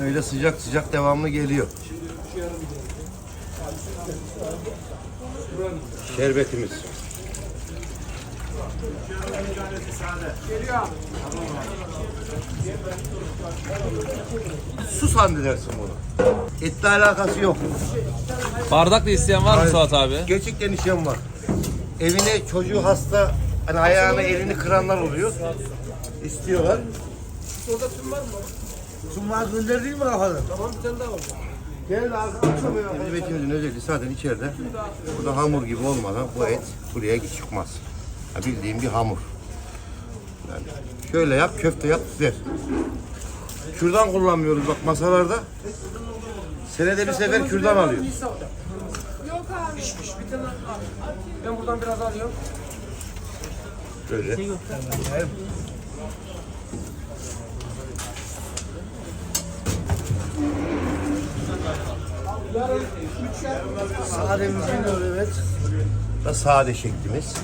Böyle sıcak sıcak devamlı geliyor. Şerbetimiz. Su zannedersin bunu. Etle alakası yok. Bardak da isteyen var mı Hayır. Suat abi? Gerçekten işlem var. Evine çocuğu hasta, hani ayağını elini kıranlar oluyor. İstiyorlar. Orada tüm var mı? Tüm var gönderdiğin mi kafadan? Tamam bir tane daha var. Gel arkadaşlar. Bizim etimizin özelliği zaten içeride. Burada hamur gibi olmadan bu et buraya çıkmaz. Ha, bildiğin bir hamur. Yani şöyle yap, köfte yap, ver. Kürdan kullanmıyoruz bak masalarda. Senede bir sefer kürdan alıyoruz. Yok abi. Pişmiş bir tane al. Ben buradan biraz alıyorum. Böyle. Sademiz geliyor evet. Da sade şeklimiz.